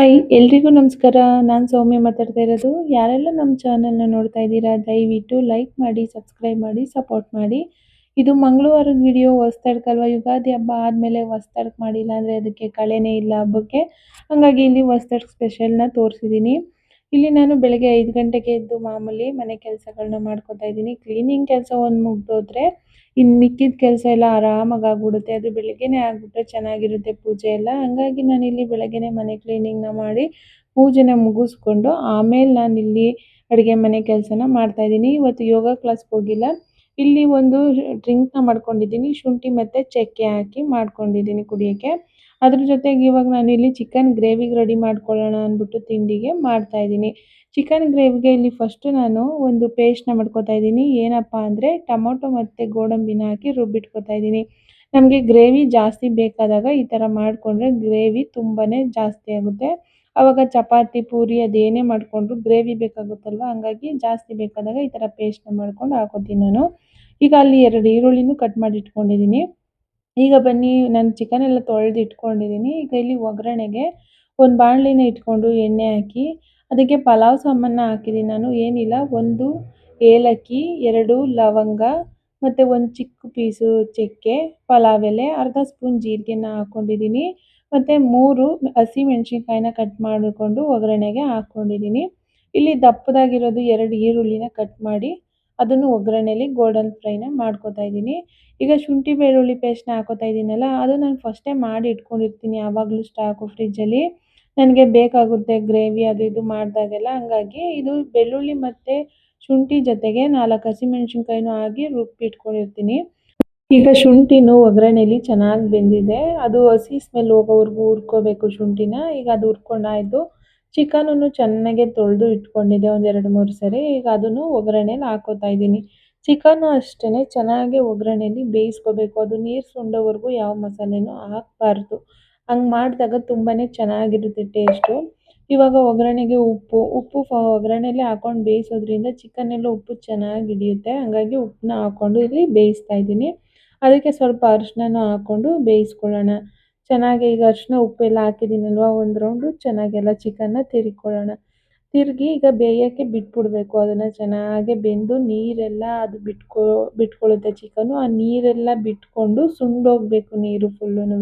Hi, ಎಲ್ರಿಗೂ ನಮಸ್ಕಾರ. ನಾನು ಸೌಮ್ಯ ಮಾತಾಡ್ತಾ ಇರೋದು. ಯಾರೆಲ್ಲ ನಮ್ಮ ಚಾನಲ್ನ ನೋಡ್ತಾ ಇದ್ದೀರಾ, ದಯವಿಟ್ಟು ಲೈಕ್ ಮಾಡಿ ಸಬ್ಸ್ಕ್ರೈಬ್ ಮಾಡಿ ಸಪೋರ್ಟ್ ಮಾಡಿ. ಇದು ಮಂಗಳವಾರದ ವಿಡಿಯೋ ಹೊಸ್ತಾಡ್ಕಲ್ವ ಯುಗಾದಿ ಹಬ್ಬ ಆದಮೇಲೆ ಹೊಸ್ತಾಡ್ಕ ಮಾಡಿಲ್ಲ ಅಂದರೆ ಅದಕ್ಕೆ ಕಳೆನೇ ಇಲ್ಲ ಹಬ್ಬಕ್ಕೆ. ಹಾಗಾಗಿ ಇಲ್ಲಿ ಹೊಸ್ತಾಡ್ಕ ಸ್ಪೆಷಲ್ನ ತೋರಿಸಿದ್ದೀನಿ ಇಲ್ಲಿ ನಾನು ಬೆಳಗ್ಗೆ ಐದು ಗಂಟೆಗೆ ಎದ್ದು ಮಾಮೂಲಿ ಮನೆ ಕೆಲಸಗಳನ್ನ ಮಾಡ್ಕೋತಾ ಇದ್ದೀನಿ. ಕ್ಲೀನಿಂಗ್ ಕೆಲಸ ಒಂದು ಮುಗ್ದೋದ್ರೆ ಇನ್ನು ಮಿಕ್ಕಿದ ಕೆಲಸ ಎಲ್ಲ ಆರಾಮಾಗಿ ಆಗ್ಬಿಡುತ್ತೆ ಅದು ಬೆಳಗ್ಗೆನೆ ಆಗ್ಬಿಟ್ರೆ ಚೆನ್ನಾಗಿರುತ್ತೆ ಪೂಜೆ ಎಲ್ಲ. ಹಂಗಾಗಿ ನಾನು ಇಲ್ಲಿ ಬೆಳಗ್ಗೆನೆ ಮನೆ ಕ್ಲೀನಿಂಗ್ನ ಮಾಡಿ ಪೂಜೆನ ಮುಗಿಸ್ಕೊಂಡು ಆಮೇಲೆ ನಾನು ಇಲ್ಲಿ ಅಡುಗೆ ಮನೆ ಕೆಲಸನ ಮಾಡ್ತಾ ಇದ್ದೀನಿ. ಇವತ್ತು ಯೋಗ ಕ್ಲಾಸ್ಗೆ ಹೋಗಿಲ್ಲ. ಇಲ್ಲಿ ಒಂದು ಡ್ರಿಂಕ್ನ ಮಾಡ್ಕೊಂಡಿದ್ದೀನಿ. ಶುಂಠಿ ಮತ್ತು ಚಕ್ಕೆ ಹಾಕಿ ಮಾಡ್ಕೊಂಡಿದ್ದೀನಿ ಕುಡಿಯೋಕ್ಕೆ. ಅದ್ರ ಜೊತೆಗೆ ಇವಾಗ ನಾನು ಇಲ್ಲಿ ಚಿಕನ್ ಗ್ರೇವಿಗೆ ರೆಡಿ ಮಾಡ್ಕೊಳ್ಳೋಣ ಅಂದ್ಬಿಟ್ಟು ತಿಂಡಿಗೆ ಮಾಡ್ತಾ ಇದ್ದೀನಿ. ಚಿಕನ್ ಗ್ರೇವಿಗೆ ಇಲ್ಲಿ ಫಸ್ಟ್ ನಾನು ಒಂದು ಪೇಸ್ಟ್ನ ಮಾಡ್ಕೊತಾ ಇದ್ದೀನಿ. ಏನಪ್ಪ ಅಂದರೆ ಟೊಮೊಟೊ ಮತ್ತು ಗೋಡಂಬಿನ ಹಾಕಿ ರುಬ್ಬಿಟ್ಕೋತಾ ಇದ್ದೀನಿ. ನಮಗೆ ಗ್ರೇವಿ ಜಾಸ್ತಿ ಬೇಕಾದಾಗ ಈ ಥರ ಮಾಡಿಕೊಂಡ್ರೆ ಗ್ರೇವಿ ತುಂಬಾ ಜಾಸ್ತಿ ಆಗುತ್ತೆ. ಆವಾಗ ಚಪಾತಿ, ಪೂರಿ ಅದೇನೇ ಮಾಡಿಕೊಂಡ್ರು ಗ್ರೇವಿ ಬೇಕಾಗುತ್ತಲ್ವ? ಹಂಗಾಗಿ ಜಾಸ್ತಿ ಬೇಕಾದಾಗ ಈ ಥರ ಪೇಸ್ಟ್ನ ಮಾಡ್ಕೊಂಡು ಹಾಕೋತೀನಿ ನಾನು. ಈಗ ಅಲ್ಲಿ ಎರಡು ಈರುಳ್ಳಿನೂ ಕಟ್ ಮಾಡಿ ಇಟ್ಕೊಂಡಿದ್ದೀನಿ. ಈಗ ಬನ್ನಿ, ನಾನು ಚಿಕನ್ ಎಲ್ಲ ತೊಳೆದು ಇಟ್ಕೊಂಡಿದ್ದೀನಿ ಈಗ ಇಲ್ಲಿ ಒಗ್ಗರಣೆಗೆ ಒಂದು ಬಾಣಲಿನ ಇಟ್ಕೊಂಡು ಎಣ್ಣೆ ಹಾಕಿ ಅದಕ್ಕೆ ಪಲಾವ್ ಸಾಮಾನನ್ನ ಹಾಕಿದ್ದೀನಿ ನಾನು. ಏನಿಲ್ಲ, ಒಂದು ಏಲಕ್ಕಿ, ಎರಡು ಲವಂಗ, ಮತ್ತು ಒಂದು ಚಿಕ್ಕ ಪೀಸು ಚಕ್ಕೆ, ಪಲಾವ್ ಎಲೆ, ಅರ್ಧ ಸ್ಪೂನ್ ಜೀರಿಗೆನ ಹಾಕ್ಕೊಂಡಿದ್ದೀನಿ ಮತ್ತು ಮೂರು ಹಸಿಮೆಣ್ಸಿನ್ಕಾಯಿನ ಕಟ್ ಮಾಡಿಕೊಂಡು ಒಗ್ಗರಣೆಗೆ ಹಾಕ್ಕೊಂಡಿದ್ದೀನಿ ಇಲ್ಲಿ ದಪ್ಪದಾಗಿರೋದು ಎರಡು ಈರುಳ್ಳಿನ ಕಟ್ ಮಾಡಿ ಅದನ್ನು ಒಗ್ಗರಣೆಯಲ್ಲಿ ಗೋಲ್ಡನ್ ಫ್ರೈನ ಮಾಡ್ಕೊತಾ ಇದ್ದೀನಿ. ಈಗ ಶುಂಠಿ ಬೆಳ್ಳುಳ್ಳಿ ಪೇಸ್ಟ್ನ ಹಾಕೋತಾ ಇದ್ದೀನಲ್ಲ ಅದು ನಾನು ಫಸ್ಟೇ ಮಾಡಿ ಇಟ್ಕೊಂಡಿರ್ತೀನಿ ಯಾವಾಗಲೂ ಸ್ಟಾಕು ಫ್ರಿಜ್ಜಲ್ಲಿ ನನಗೆ ಬೇಕಾಗುತ್ತೆ ಗ್ರೇವಿ ಅದು ಇದು ಮಾಡಿದಾಗೆಲ್ಲ ಹಂಗಾಗಿ ಇದು ಬೆಳ್ಳುಳ್ಳಿ ಮತ್ತು ಶುಂಠಿ ಜೊತೆಗೆ ನಾಲ್ಕು ಹಸಿಮೆಣ್ಸಿನ್ಕಾಯಿನೂ ಹಾಕಿ ರುಬ್ಬಿಟ್ಕೊಂಡಿರ್ತೀನಿ ಈಗ ಶುಂಠಿನೂ ಒಗ್ಗರಣೆಯಲ್ಲಿ ಚೆನ್ನಾಗಿ ಬೆಂದಿದೆ. ಅದು ಹಸಿ ಸ್ಮೆಲ್ ಹೋಗೋವರೆಗೂ ಹುರ್ಕೋಬೇಕು ಶುಂಠಿನ. ಈಗ ಅದು ಹುರ್ಕೊಂಡಾಯಿತು ಚಿಕನನ್ನು ಚೆನ್ನಾಗೆ ತೊಳೆದು ಇಟ್ಕೊಂಡಿದ್ದೆ ಒಂದೆರಡು ಮೂರು ಸರಿ. ಈಗ ಅದನ್ನು ಒಗ್ಗರಣೆಯಲ್ಲಿ ಹಾಕೋತಾ ಇದ್ದೀನಿ. ಚಿಕನ್ನು ಅಷ್ಟೇ ಚೆನ್ನಾಗಿ ಒಗ್ಗರಣೆಯಲ್ಲಿ ಬೇಯಿಸ್ಕೋಬೇಕು. ಅದು ನೀರು ಸುಂಡೋವರೆಗೂ ಯಾವ ಮಸಾಲೆನೂ ಹಾಕಬಾರ್ದು. ಹಂಗೆ ಮಾಡಿದಾಗ ತುಂಬಾ ಚೆನ್ನಾಗಿರುತ್ತೆ ಟೇಸ್ಟು ಇವಾಗ ಒಗ್ಗರಣೆಗೆ ಉಪ್ಪು ಉಪ್ಪು ಒಗ್ಗರಣೆಲೇ ಹಾಕೊಂಡು ಬೇಯಿಸೋದ್ರಿಂದ ಚಿಕನ್ನೆಲ್ಲ ಉಪ್ಪು ಚೆನ್ನಾಗಿ ಹಿಡಿಯುತ್ತೆ. ಹಾಗಾಗಿ ಉಪ್ಪನ್ನ ಹಾಕ್ಕೊಂಡು ಇಲ್ಲಿ ಬೇಯಿಸ್ತಾ ಇದ್ದೀನಿ. ಅದಕ್ಕೆ ಸ್ವಲ್ಪ ಅರಿಶಿನನೂ ಹಾಕ್ಕೊಂಡು ಬೇಯಿಸ್ಕೊಳ್ಳೋಣ. ಚೆನ್ನಾಗಿ ಈಗ ಅರಿಶಿನ ಉಪ್ಪೆಲ್ಲ ಹಾಕಿದ್ದೀನಲ್ವ, ಒಂದು ರೌಂಡು ಚೆನ್ನಾಗೆಲ್ಲ ಚಿಕನ್ನ ತಿರ್ಕೊಳ್ಳೋಣ. ತಿರುಗಿ ಈಗ ಬೇಯೋಕ್ಕೆ ಬಿಟ್ಬಿಡ್ಬೇಕು ಅದನ್ನು ಚೆನ್ನಾಗೆ ಬೆಂದು ನೀರೆಲ್ಲ ಅದು ಬಿಟ್ಕೊ, ಬಿಟ್ಕೊಳ್ಳುತ್ತೆ ಚಿಕನ್ನು. ಆ ನೀರೆಲ್ಲ ಬಿಟ್ಕೊಂಡು ಸುಂಡೋಗಬೇಕು ನೀರು ಫುಲ್ಲುನು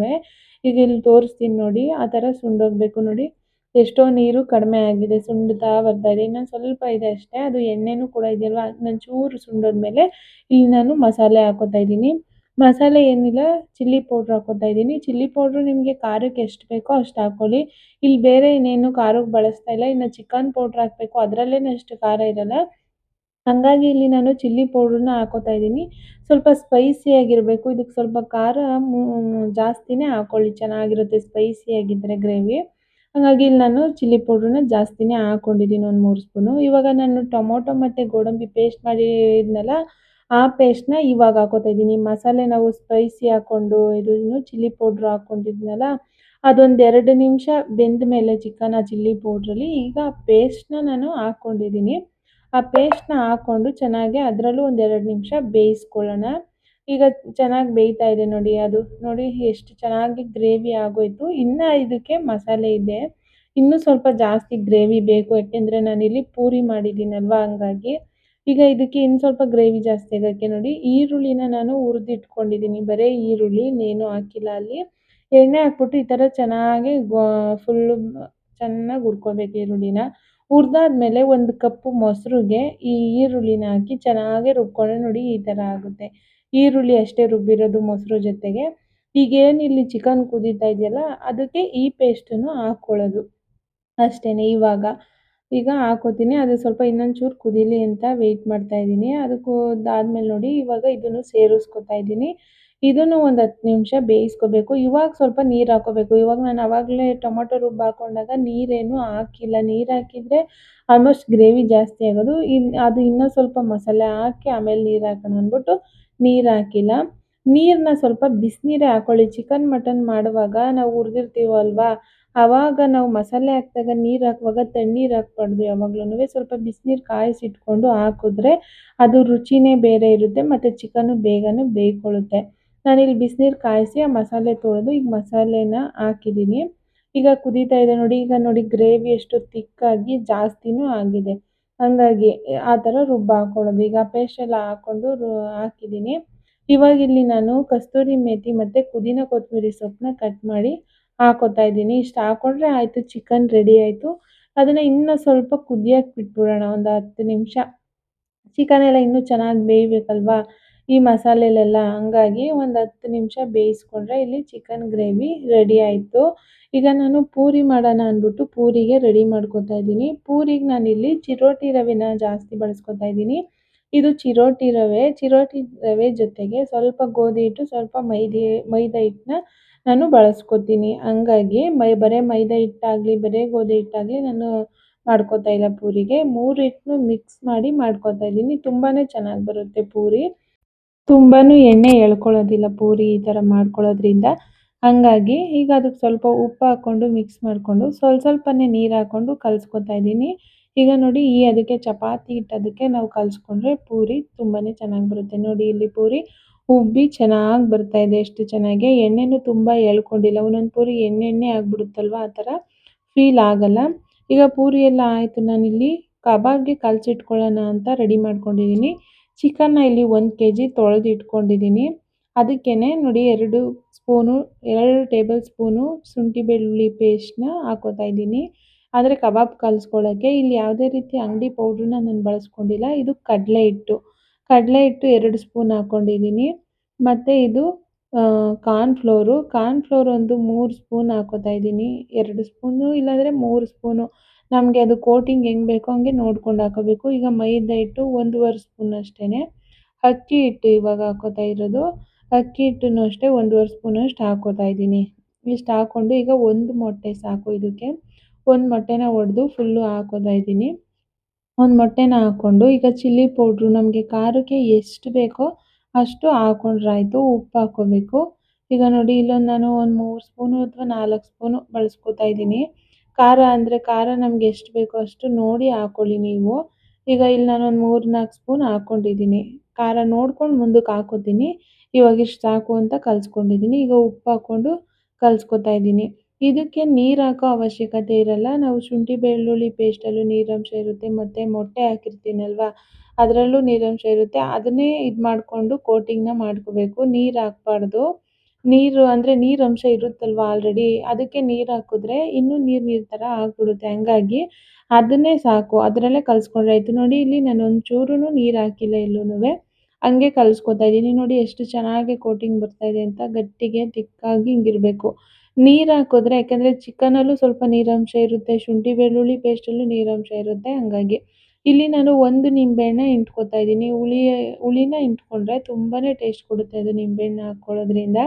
ಈಗ ಇಲ್ಲಿ ತೋರಿಸ್ತೀನಿ ನೋಡಿ, ಆ ಥರ ಸುಂಡೋಗಬೇಕು ನೋಡಿ. ಎಷ್ಟೋ ನೀರು ಕಡಿಮೆ ಆಗಿದೆ, ಸುಂಡ್ತಾ ಬರ್ತಾ ಇದೆ. ಇನ್ನೊಂದು ಸ್ವಲ್ಪ ಇದೆ ಅಷ್ಟೇ, ಅದು ಎಣ್ಣೆನೂ ಕೂಡ ಇದೆಯಲ್ವ? ಅದನ್ನ ಚೂರು ಸುಂಡೋದ್ಮೇಲೆ ಇಲ್ಲಿ ನಾನು ಮಸಾಲೆ ಹಾಕೋತಾ ಇದ್ದೀನಿ. ಮಸಾಲೆ ಏನಿಲ್ಲ, ಚಿಲ್ಲಿ ಪೌಡ್ರ್ ಹಾಕೋತಾ ಇದ್ದೀನಿ. ಚಿಲ್ಲಿ ಪೌಡ್ರು ನಿಮಗೆ ಖಾರಕ್ಕೆ ಎಷ್ಟು ಬೇಕೋ ಅಷ್ಟು ಹಾಕ್ಕೊಳ್ಳಿ ಇಲ್ಲಿ ಬೇರೆ ಇನ್ನೇನು ಖಾರಕ್ಕೆ ಬಳಸ್ತಾ ಇಲ್ಲ. ಇನ್ನು ಚಿಕನ್ ಪೌಡ್ರ್ ಹಾಕಬೇಕು ಅದರಲ್ಲೇ ಅಷ್ಟು ಖಾರ ಇರಲ್ಲ. ಹಾಗಾಗಿ ಇಲ್ಲಿ ನಾನು ಚಿಲ್ಲಿ ಪೌಡ್ರನ್ನ ಹಾಕೋತಾ ಇದ್ದೀನಿ. ಸ್ವಲ್ಪ ಸ್ಪೈಸಿಯಾಗಿರಬೇಕು ಇದಕ್ಕೆ ಸ್ವಲ್ಪ ಖಾರ ಜಾಸ್ತಿನೇ ಹಾಕ್ಕೊಳ್ಳಿ ಚೆನ್ನಾಗಿರುತ್ತೆ ಸ್ಪೈಸಿಯಾಗಿದ್ದರೆ ಗ್ರೇವಿ ಹಾಗಾಗಿ ಇಲ್ಲಿ ನಾನು ಚಿಲ್ಲಿ ಪೌಡ್ರನ್ನ ಜಾಸ್ತಿನೇ ಹಾಕ್ಕೊಂಡಿದ್ದೀನಿ ಒಂದು ಮೂರು ಸ್ಪೂನು. ಇವಾಗ ನಾನು ಟೊಮೊಟೊ ಮತ್ತು ಗೋಡಂಬಿ ಪೇಸ್ಟ್ ಮಾಡಿದ್ನಲ್ಲ, ಆ ಪೇಸ್ಟ್ನ ಇವಾಗ ಹಾಕೋತಾ ಇದ್ದೀನಿ. ಮಸಾಲೆ ನಾವು ಸ್ಪೈಸಿ ಹಾಕ್ಕೊಂಡು ಇದನ್ನು ಚಿಲ್ಲಿ ಪೌಡ್ರ್ ಹಾಕ್ಕೊಂಡಿದ್ನಲ್ಲ ಅದೊಂದು ಎರಡು ನಿಮಿಷ ಬೆಂದ ಮೇಲೆ ಚಿಕನ್ ಆ ಚಿಲ್ಲಿ ಪೌಡ್ರಲ್ಲಿ ಈಗ ಪೇಸ್ಟ್ನ ನಾನು ಹಾಕ್ಕೊಂಡಿದ್ದೀನಿ ಆ ಪೇಸ್ಟ್ನ ಹಾಕ್ಕೊಂಡು ಚೆನ್ನಾಗಿ ಅದರಲ್ಲೂ ಒಂದು ಎರಡು ನಿಮಿಷ ಬೇಯಿಸ್ಕೊಳ್ಳೋಣ. ಈಗ ಚೆನ್ನಾಗಿ ಬೇಯ್ತಾ ಇದೆ ನೋಡಿ ಅದು. ನೋಡಿ ಎಷ್ಟು ಚೆನ್ನಾಗಿ ಗ್ರೇವಿ ಆಗೋಯಿತು. ಇನ್ನು ಇದಕ್ಕೆ ಮಸಾಲೆ ಇದೆ. ಇನ್ನೂ ಸ್ವಲ್ಪ ಜಾಸ್ತಿ ಗ್ರೇವಿ ಬೇಕು. ಯಾಕೆಂದರೆ ನಾನಿಲ್ಲಿ ಪೂರಿ ಮಾಡಿದ್ದೀನಲ್ವ ಹಂಗಾಗಿ. ಈಗ ಇದಕ್ಕೆ ಇನ್ನು ಸ್ವಲ್ಪ ಗ್ರೇವಿ ಜಾಸ್ತಿ ಆಗೋಕ್ಕೆ ನೋಡಿ. ಈರುಳ್ಳಿನ ನಾನು ಹುರಿದಿಟ್ಕೊಂಡಿದ್ದೀನಿ. ಬರೀ ಈರುಳ್ಳಿ, ಇನ್ನೇನು ಹಾಕಿಲ್ಲ ಅಲ್ಲಿ. ಎಣ್ಣೆ ಹಾಕ್ಬಿಟ್ಟು ಈ ಥರ ಚೆನ್ನಾಗಿ ಫುಲ್ಲು ಚೆನ್ನಾಗಿ ಹುರ್ಕೋಬೇಕು ಈರುಳ್ಳಿನ. ಹುರಿದಾದ್ಮೇಲೆ ಒಂದು ಕಪ್ಪು ಮೊಸರಿಗೆ ಈ ಈರುಳ್ಳಿನ ಹಾಕಿ ಚೆನ್ನಾಗಿ ರುಬ್ಕೊಂಡ್ರೆ ನೋಡಿ ಈ ಥರ ಆಗುತ್ತೆ. ಈರುಳ್ಳಿ ಅಷ್ಟೇ ರುಬ್ಬಿರೋದು ಮೊಸರು ಜೊತೆಗೆ. ಈಗ ಏನು ಇಲ್ಲಿ ಚಿಕನ್ ಕುದೀತಾ ಇದೆಯಲ್ಲ, ಅದಕ್ಕೆ ಈ ಪೇಸ್ಟನ್ನು ಹಾಕ್ಕೊಳ್ಳೋದು. ಅಷ್ಟೇ ಇವಾಗ. ಈಗ ಹಾಕೋತೀನಿ. ಅದು ಸ್ವಲ್ಪ ಇನ್ನೊಂಚೂರು ಕುದೀಲಿ ಅಂತ ವೆಯ್ಟ್ ಮಾಡ್ತಾ ಇದ್ದೀನಿ. ಅದಕ್ಕೂ ಅದಾದ್ಮೇಲೆ ನೋಡಿ ಇವಾಗ ಇದನ್ನು ಸೇರಿಸ್ಕೊತಾ ಇದ್ದೀನಿ. ಇದನ್ನು ಒಂದು ಹತ್ತು ನಿಮಿಷ ಬೇಯಿಸ್ಕೋಬೇಕು. ಇವಾಗ ಸ್ವಲ್ಪ ನೀರು ಹಾಕೋಬೇಕು. ಇವಾಗ ನಾನು ಆವಾಗಲೇ ಟೊಮೊಟೊ ರುಬ್ಬಿ ಹಾಕೊಂಡಾಗ ನೀರೇನು ಹಾಕಿಲ್ಲ. ನೀರು ಹಾಕಿದರೆ ಆಲ್ಮೋಸ್ಟ್ ಗ್ರೇವಿ ಜಾಸ್ತಿ ಆಗೋದು. ಇನ್ನು ಅದು ಇನ್ನೂ ಸ್ವಲ್ಪ ಮಸಾಲೆ ಹಾಕಿ ಆಮೇಲೆ ನೀರು ಹಾಕೋಣ ಅಂದ್ಬಿಟ್ಟು ನೀರು ಹಾಕಿಲ್ಲ. ನೀರನ್ನ ಸ್ವಲ್ಪ ಬಿಸಿನೀರೇ ಹಾಕೊಳ್ಳಿ. ಚಿಕನ್, ಮಟನ್ ಮಾಡುವಾಗ ನಾವು ಹುರಿದಿರ್ತೀವಲ್ವಾ ಆವಾಗ ನಾವು ಮಸಾಲೆ ಹಾಕಿದಾಗ ನೀರು ಹಾಕುವಾಗ ತಣ್ಣೀರು ಹಾಕ್ಬಾರ್ದು. ಯಾವಾಗ್ಲೂ ಸ್ವಲ್ಪ ಬಿಸಿನೀರು ಕಾಯಿಸಿಟ್ಕೊಂಡು ಹಾಕಿದ್ರೆ ಅದು ರುಚಿನೇ ಬೇರೆ ಇರುತ್ತೆ, ಮತ್ತು ಚಿಕನು ಬೇಗನೆ ಬೇಯ್ಕೊಳ್ಳುತ್ತೆ ನಾನಿಲ್ಲಿ ಬಿಸಿನೀರು ಕಾಯಿಸಿ ಆ ಮಸಾಲೆ ತೊಳೆದು ಈಗ ಮಸಾಲೆನ ಹಾಕಿದ್ದೀನಿ. ಈಗ ಕುದೀತಾ ಇದೆ ನೋಡಿ, ಈಗ ನೋಡಿ ಗ್ರೇವಿ ಎಷ್ಟು ತಿಕ್ಕಾಗಿ ಜಾಸ್ತಿನೂ ಆಗಿದೆ. ಹಂಗಾಗಿ ಆ ಥರ ರುಬ್ಬ ಹಾಕೊಳ್ಳೋದು. ಈಗ ಪೇಸ್ಟ್ ಎಲ್ಲ ಹಾಕ್ಕೊಂಡು ಹಾಕಿದ್ದೀನಿ. ಇವಾಗ ಇಲ್ಲಿ ನಾನು ಕಸ್ತೂರಿ ಮೇಥಿ ಮತ್ತು ಪುದೀನ ಕೊತ್ತಂಬರಿ ಸೊಪ್ಪನ್ನ ಕಟ್ ಮಾಡಿ ಹಾಕೋತಾ ಇದ್ದೀನಿ. ಇಷ್ಟು ಹಾಕೊಂಡ್ರೆ ಆಯಿತು, ಚಿಕನ್ ರೆಡಿ ಆಯಿತು. ಅದನ್ನು ಇನ್ನೂ ಸ್ವಲ್ಪ ಕುದಿಯೋಕ್ಕೆ ಬಿಟ್ಬಿಡೋಣ, ಒಂದು ಹತ್ತು ನಿಮಿಷ. ಚಿಕನ್ ಎಲ್ಲ ಇನ್ನೂ ಚೆನ್ನಾಗಿ ಬೇಯಬೇಕಲ್ವಾ? ಈ ಮಸಾಲೆಲೆಲ್ಲ ಹಂಗಾಗಿ ಒಂದು ಹತ್ತು ನಿಮಿಷ ಬೇಯಿಸ್ಕೊಂಡ್ರೆ ಇಲ್ಲಿ ಚಿಕನ್ ಗ್ರೇವಿ ರೆಡಿ ಆಯಿತು. ಈಗ ನಾನು ಪೂರಿ ಮಾಡೋಣ ಅಂದ್ಬಿಟ್ಟು ಪೂರಿಗೆ ರೆಡಿ ಮಾಡ್ಕೊತಾ ಇದ್ದೀನಿ. ಪೂರಿಗೆ ನಾನಿಲ್ಲಿ ಚಿರೋಟಿ ರವೆನ ಜಾಸ್ತಿ ಬಳಸ್ಕೊತಾ ಇದ್ದೀನಿ. ಇದು ಚಿರೋಟಿ ರವೆ. ಚಿರೋಟಿ ರವೆ ಜೊತೆಗೆ ಸ್ವಲ್ಪ ಗೋಧಿ ಹಿಟ್ಟು, ಸ್ವಲ್ಪ ಮೈದಿ, ಮೈದಾ ಹಿಟ್ಟನ್ನ ನಾನು ಬಳಸ್ಕೊತೀನಿ. ಹಂಗಾಗಿ ಮೈ, ಬರೀ ಮೈದಾ ಹಿಟ್ಟಾಗಲಿ, ಬರೀ ಗೋಧಿ ಹಿಟ್ಟಾಗಲಿ ನಾನು ಮಾಡ್ಕೊತಾ ಇಲ್ಲ ಪೂರಿಗೆ. ಮೂರು ಹಿಟ್ಟನ್ನು ಮಿಕ್ಸ್ ಮಾಡಿ ಮಾಡ್ಕೊತಾ ಇದ್ದೀನಿ. ತುಂಬಾ ಚೆನ್ನಾಗಿ ಬರುತ್ತೆ ಪೂರಿ. ತುಂಬಾ ಎಣ್ಣೆ ಎಳ್ಕೊಳ್ಳೋದಿಲ್ಲ, ಪೂರಿ ಈ ಥರ ಮಾಡ್ಕೊಳ್ಳೋದ್ರಿಂದ. ಹಂಗಾಗಿ ಈಗ ಅದಕ್ಕೆ ಸ್ವಲ್ಪ ಉಪ್ಪು ಹಾಕ್ಕೊಂಡು ಮಿಕ್ಸ್ ಮಾಡಿಕೊಂಡು ಸ್ವಲ್ಪ ಸ್ವಲ್ಪನೇ ನೀರು ಹಾಕ್ಕೊಂಡು ಕಲಿಸ್ಕೊತಾ ಇದ್ದೀನಿ. ಈಗ ನೋಡಿ ಈ ಅದಕ್ಕೆ ಚಪಾತಿ ಇಟ್ಟದಕ್ಕೆ ನಾವು ಕಲಿಸ್ಕೊಂಡ್ರೆ ಪೂರಿ ತುಂಬಾ ಚೆನ್ನಾಗಿ ಬರುತ್ತೆ. ನೋಡಿ ಇಲ್ಲಿ ಪೂರಿ ಉಬ್ಬಿ ಚೆನ್ನಾಗಿ ಬರ್ತಾ ಇದೆ, ಎಷ್ಟು ಚೆನ್ನಾಗಿ. ಎಣ್ಣೆನೂ ತುಂಬ ಎಳ್ಕೊಂಡಿಲ್ಲ. ಒಂದೊಂದು ಪೂರಿ ಎಣ್ಣೆ ಎಣ್ಣೆ ಆಗಿಬಿಡುತ್ತಲ್ವ, ಆ ಥರ ಫೀಲ್ ಆಗಲ್ಲ. ಈಗ ಪೂರಿ ಎಲ್ಲ ಆಯಿತು, ನಾನಿಲ್ಲಿ ಕಬಾಬ್ಗೆ ಕಲಸಿಟ್ಕೊಳ್ಳೋಣ ಅಂತ ರೆಡಿ ಮಾಡ್ಕೊಂಡಿದ್ದೀನಿ. ಚಿಕನ್ನ ಇಲ್ಲಿ ಒಂದು ಕೆ ಜಿ ತೊಳೆದು ಇಟ್ಕೊಂಡಿದ್ದೀನಿ ಅದಕ್ಕೇ ನೋಡಿ ಎರಡು ಸ್ಪೂನು, ಎರಡು ಟೇಬಲ್ ಸ್ಪೂನು ಶುಂಠಿ ಬೆಳ್ಳುಳ್ಳಿ ಪೇಸ್ಟ್ನ ಹಾಕೋತಾ ಇದ್ದೀನಿ. ಆದರೆ ಕಬಾಬ್ ಕಲಿಸ್ಕೊಳ್ಳೋಕ್ಕೆ ಇಲ್ಲಿ ಯಾವುದೇ ರೀತಿ ಅಂಗಡಿ ಪೌಡ್ರನ್ನ ನಾನು ಬಳಸ್ಕೊಂಡಿಲ್ಲ. ಇದು ಕಡಲೆ ಹಿಟ್ಟು. ಕಡಲೆ ಹಿಟ್ಟು ಎರಡು ಸ್ಪೂನ್ ಹಾಕ್ಕೊಂಡಿದ್ದೀನಿ ಮತ್ತು ಇದು ಕಾರ್ನ್ ಫ್ಲೋರು. ಕಾರ್ನ್ ಫ್ಲೋರ್ ಒಂದು ಮೂರು ಸ್ಪೂನ್ ಹಾಕೋತಾ ಇದ್ದೀನಿ. ಎರಡು ಸ್ಪೂನು ಇಲ್ಲಾಂದರೆ ಮೂರು ಸ್ಪೂನು. ನಮಗೆ ಅದು ಕೋಟಿಂಗ್ ಹೆಂಗೆ ಬೇಕೋ ಹಂಗೆ ನೋಡ್ಕೊಂಡು ಹಾಕೋಬೇಕು. ಈಗ ಮೈದಾ ಹಿಟ್ಟು ಒಂದೂವರೆ ಸ್ಪೂನ್ ಅಷ್ಟೇ ಅಕ್ಕಿ ಹಿಟ್ಟು ಇವಾಗ ಹಾಕೋತಾ ಇರೋದು. ಅಕ್ಕಿ ಹಿಟ್ಟನ್ನು ಅಷ್ಟೇ ಒಂದೂವರೆ ಸ್ಪೂನಷ್ಟು ಹಾಕೋತಾ ಇದ್ದೀನಿ. ಇಷ್ಟು ಹಾಕ್ಕೊಂಡು ಈಗ ಒಂದು ಮೊಟ್ಟೆ ಸಾಕು ಇದಕ್ಕೆ. ಒಂದು ಮೊಟ್ಟೆನ ಒಡೆದು ಫುಲ್ಲು ಹಾಕೋತಾ ಇದ್ದೀನಿ. ಒಂದು ಮೊಟ್ಟೆನ ಹಾಕ್ಕೊಂಡು ಈಗ ಚಿಲ್ಲಿ ಪೌಡ್ರು ನಮಗೆ ಖಾರಕ್ಕೆ ಎಷ್ಟು ಬೇಕೋ ಅಷ್ಟು ಹಾಕೊಂಡ್ರಾಯ್ತು. ಉಪ್ಪು ಹಾಕ್ಕೋಬೇಕು ಈಗ ನೋಡಿ ಇಲ್ಲೊಂದು ನಾನು ಒಂದು ಮೂರು ಸ್ಪೂನು ಅಥವಾ ನಾಲ್ಕು ಸ್ಪೂನು ಬಳಸ್ಕೊತಾ ಇದ್ದೀನಿ. ಖಾರ ಅಂದರೆ ಖಾರ ನಮ್ಗೆ ಎಷ್ಟು ಬೇಕೋ ಅಷ್ಟು ನೋಡಿ ಹಾಕೊಳ್ಳಿ ನೀವು. ಈಗ ಇಲ್ಲಿ ನಾನು ಒಂದು ಮೂರು ನಾಲ್ಕು ಸ್ಪೂನ್ ಹಾಕ್ಕೊಂಡಿದ್ದೀನಿ ಖಾರ ನೋಡ್ಕೊಂಡು ಮುಂದಕ್ಕೆ ಹಾಕೋತೀನಿ. ಇವಾಗ ಇಷ್ಟು ಸಾಕು ಅಂತ ಕಲ್ಸ್ಕೊಂಡಿದ್ದೀನಿ. ಈಗ ಉಪ್ಪು ಹಾಕ್ಕೊಂಡು ಕಲ್ಸ್ಕೊತಾ ಇದ್ದೀನಿ. ಇದಕ್ಕೆ ನೀರು ಹಾಕೋ ಅವಶ್ಯಕತೆ ಇರಲ್ಲ. ನಾವು ಶುಂಠಿ, ಬೆಳ್ಳುಳ್ಳಿ ಪೇಸ್ಟಲ್ಲೂ ನೀರಂಶ ಇರುತ್ತೆ. ಮತ್ತು ಮೊಟ್ಟೆ ಹಾಕಿರ್ತೀನಲ್ವಾ? ಅದರಲ್ಲೂ ನೀರಂಶ ಇರುತ್ತೆ. ಅದನ್ನೇ ಇದು ಮಾಡಿಕೊಂಡು ಕೋಟಿಂಗ್ನ ಮಾಡ್ಕೋಬೇಕು. ನೀರು ಹಾಕ್ಬಾರ್ದು. ನೀರು ಅಂದರೆ ಅಂಶ ಇರುತ್ತಲ್ವ ಆಲ್ರೆಡಿ ಅದಕ್ಕೆ ನೀರು ಹಾಕಿದ್ರೆ ಇನ್ನೂ ನೀರು ನೀರು ಥರ ಆಗಿಬಿಡುತ್ತೆ. ಹಂಗಾಗಿ ಅದನ್ನೇ ಸಾಕು. ಅದರಲ್ಲೇ ಕಲಿಸ್ಕೊಂಡ್ರೆ ಆಯಿತು. ನೋಡಿ, ಇಲ್ಲಿ ನಾನು ಒಂಚೂರು ನೀರು ಹಾಕಿಲ್ಲ ಎಲ್ಲೂ ಹಂಗೆ ಕಲಿಸ್ಕೊತಾ ಇದ್ದೀನಿ. ನೋಡಿ, ಎಷ್ಟು ಚೆನ್ನಾಗಿ ಕೋಟಿಂಗ್ ಬರ್ತಾ ಇದೆ ಅಂತ ಗಟ್ಟಿಗೆ ತಿಕ್ಕಾಗಿ ಹಿಂಗಿರಬೇಕು. ನೀರು ಹಾಕಿದ್ರೆ, ಯಾಕೆಂದರೆ ಚಿಕನಲ್ಲೂ ಸ್ವಲ್ಪ ನೀರಂಶ ಇರುತ್ತೆ. ಶುಂಠಿ, ಬೆಳ್ಳುಳ್ಳಿ ಪೇಸ್ಟಲ್ಲೂ ನೀರಂಶ ಇರುತ್ತೆ ಹಂಗಾಗಿ. ಇಲ್ಲಿ ನಾನು ಒಂದು ನಿಂಬೆಹಣ್ಣ ಹಿಂಡ್ಕೊತಾ ಇದ್ದೀನಿ. ಹುಳಿ, ಹುಳಿನ ಹಿಂಡ್ಕೊಂಡ್ರೆ ತುಂಬಾ ಟೇಸ್ಟ್ ಕೊಡುತ್ತೆ ಅದು ನಿಂಬೆಹಣ್ಣು ಹಾಕ್ಕೊಳ್ಳೋದ್ರಿಂದ.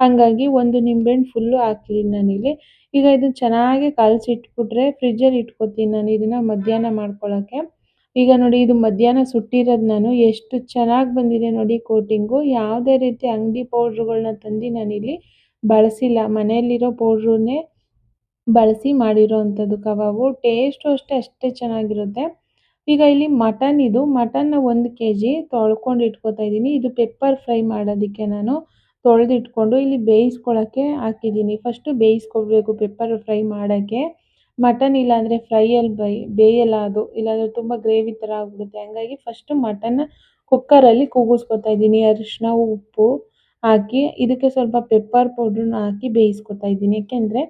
ಹಾಗಾಗಿ ಒಂದು ನಿಂಬೆಹಣ್ಣು ಫುಲ್ಲು ಹಾಕಿದೀನಿ ನಾನಿಲ್ಲಿ ಈಗ ಇದನ್ನ ಚೆನ್ನಾಗಿ ಕಲಸಿ ಇಟ್ಬಿಟ್ರೆ ಫ್ರಿಜ್ಜಲ್ಲಿ ಇಟ್ಕೋತೀನಿ ನಾನು ಇದನ್ನ ಮಧ್ಯಾಹ್ನ ಮಾಡ್ಕೊಳ್ಳೋಕ್ಕೆ ಈಗ ನೋಡಿ ಇದು ಮಧ್ಯಾಹ್ನ ಸುಟ್ಟಿರೋದು ನಾನು. ಎಷ್ಟು ಚೆನ್ನಾಗಿ ಬಂದಿದೆ ನೋಡಿ ಕೋಟಿಂಗು ಯಾವುದೇ ರೀತಿ ಅಂಗಡಿ ಪೌಡ್ರುಗಳನ್ನ ತಂದು ನಾನಿಲ್ಲಿ ಬಳಸಿಲ್ಲ. ಮನೆಯಲ್ಲಿರೋ ಪೌಡ್ರನ್ನೇ ಬಳಸಿ ಮಾಡಿರೋ ಅಂಥದ್ದು ಕಬಾಬು ಟೇಸ್ಟು ಅಷ್ಟೇ ಅಷ್ಟೇ ಚೆನ್ನಾಗಿರುತ್ತೆ. ಈಗ ಇಲ್ಲಿ ಮಟನ್ ಇದು. ಮಟನ್ನ ಒಂದು ಕೆ ಜಿ ತೊಳ್ಕೊಂಡು ಇಟ್ಕೋತಾ ಇದ್ದೀನಿ ಇದು ಪೆಪ್ಪರ್ ಫ್ರೈ ಮಾಡೋದಕ್ಕೆ ನಾನು. ತೊಳೆದಿಟ್ಕೊಂಡು ಇಲ್ಲಿ ಬೇಯಿಸ್ಕೊಳ್ಳೋಕ್ಕೆ ಹಾಕಿದ್ದೀನಿ. ಫಸ್ಟು ಬೇಯಿಸ್ಕೊಳ್ಬೇಕು ಪೆಪ್ಪರ್ ಫ್ರೈ ಮಾಡೋಕ್ಕೆ. ಮಟನ್ ಇಲ್ಲಾಂದರೆ ಫ್ರೈಯಲ್ಲಿ ಬೈ, ಬೇಯಲ್ಲ ಅದು. ಇಲ್ಲಾಂದರೆ ತುಂಬ ಗ್ರೇವಿ ಥರ ಆಗಿಬಿಡುತ್ತೆ. ಹಂಗಾಗಿ ಫಸ್ಟು ಮಟನ್ನ ಕುಕ್ಕರಲ್ಲಿ ಕೂಗಿಸ್ಕೊತಾ ಇದ್ದೀನಿ. ಅರಿಶಿನ ಉಪ್ಪು ಹಾಕಿ, ಇದಕ್ಕೆ ಸ್ವಲ್ಪ ಪೆಪ್ಪರ್ ಪೌಡ್ರನ್ನ ಹಾಕಿ ಬೇಯಿಸ್ಕೊತಾ ಇದ್ದೀನಿ. ಏಕೆಂದರೆ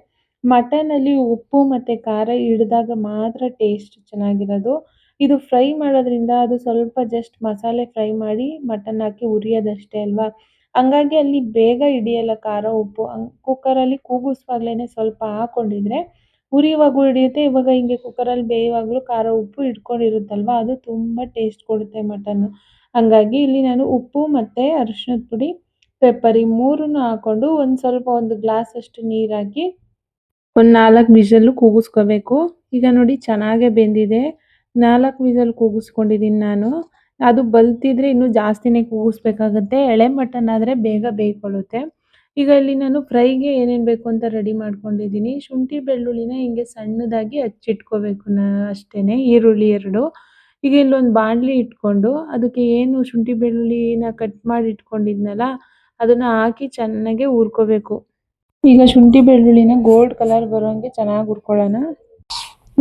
ಮಟನಲ್ಲಿ ಉಪ್ಪು ಮತ್ತು ಖಾರ ಹಿಡ್ದಾಗ ಮಾತ್ರ ಟೇಸ್ಟ್ ಚೆನ್ನಾಗಿರೋದು. ಇದು ಫ್ರೈ ಮಾಡೋದ್ರಿಂದ ಅದು ಸ್ವಲ್ಪ ಜಸ್ಟ್ ಮಸಾಲೆ ಫ್ರೈ ಮಾಡಿ ಮಟನ್ ಹಾಕಿ ಹುರಿಯೋದಷ್ಟೇ ಅಲ್ವಾ? ಹಂಗಾಗಿ ಅಲ್ಲಿ ಬೇಗ ಹಿಡಿಯಲ್ಲ ಖಾರ ಉಪ್ಪು. ಕುಕ್ಕರಲ್ಲಿ ಕೂಗಿಸುವಾಗ್ಲೇ ಸ್ವಲ್ಪ ಹಾಕ್ಕೊಂಡಿದ್ರೆ ಉರಿಯುವಾಗೂ ಹಿಡಿಯುತ್ತೆ, ಇವಾಗ ಹಿಂಗೆ ಕುಕ್ಕರಲ್ಲಿ ಬೇಯುವಾಗಲೂ ಖಾರ ಉಪ್ಪು ಹಿಡ್ಕೊಂಡಿರುತ್ತಲ್ವ? ಅದು ತುಂಬ ಟೇಸ್ಟ್ ಕೊಡುತ್ತೆ ಮಟನ್ನು ಹಂಗಾಗಿ ಇಲ್ಲಿ ನಾನು ಉಪ್ಪು ಮತ್ತು ಅರಿಶಿನದ ಪುಡಿ ಪೆಪ್ಪರ್ ಮೂರನ್ನು ಹಾಕ್ಕೊಂಡು ಒಂದು ಸ್ವಲ್ಪ ಒಂದು ಗ್ಲಾಸ್ ಅಷ್ಟು ಹಾಕಿ ಒಂದು ನಾಲ್ಕು ವಿಸಲ್ಲು ಕೂಗಿಸ್ಕೋಬೇಕು. ಈಗ ನೋಡಿ ಚೆನ್ನಾಗೇ ಬೆಂದಿದೆ. ನಾಲ್ಕು ವಿಸಲ್ ಕೂಗಿಸ್ಕೊಂಡಿದ್ದೀನಿ ನಾನು. ಅದು ಬಲ್ತಿದ್ರೆ ಇನ್ನು ಜಾಸ್ತಿನೇ ಕೂಗಿಸ್ಬೇಕಾಗುತ್ತೆ. ಎಳೆ ಮಟನ್ ಆದರೆ ಬೇಗ ಬೇಯ್ಕೊಳ್ಳುತ್ತೆ ಈಗ ಇಲ್ಲಿ ನಾನು ಫ್ರೈಗೆ ಏನೇನು ಬೇಕು ಅಂತ ರೆಡಿ ಮಾಡ್ಕೊಂಡಿದ್ದೀನಿ. ಶುಂಠಿ ಬೆಳ್ಳುಳ್ಳಿನ ಹಿಂಗೆ ಸಣ್ಣದಾಗಿ ಹಚ್ಚಿಟ್ಕೋಬೇಕು ನಾ ಅಷ್ಟೇ ಈರುಳ್ಳಿ ಎರಡು. ಈಗ ಇಲ್ಲೊಂದು ಬಾಣಲಿ ಇಟ್ಕೊಂಡು ಅದಕ್ಕೆ ಏನು ಶುಂಠಿ ಬೆಳ್ಳುಳ್ಳಿನ ಕಟ್ ಮಾಡಿ ಇಟ್ಕೊಂಡಿದ್ನಲ್ಲ, ಅದನ್ನ ಹಾಕಿ ಚೆನ್ನಾಗಿ ಹುರ್ಕೋಬೇಕು. ಈಗ ಶುಂಠಿ ಬೆಳ್ಳುಳ್ಳಿನ ಗೋಲ್ಡ್ ಕಲರ್ ಬರೋಂಗೆ ಚೆನ್ನಾಗಿ ಹುರ್ಕೊಳ್ಳೋಣ.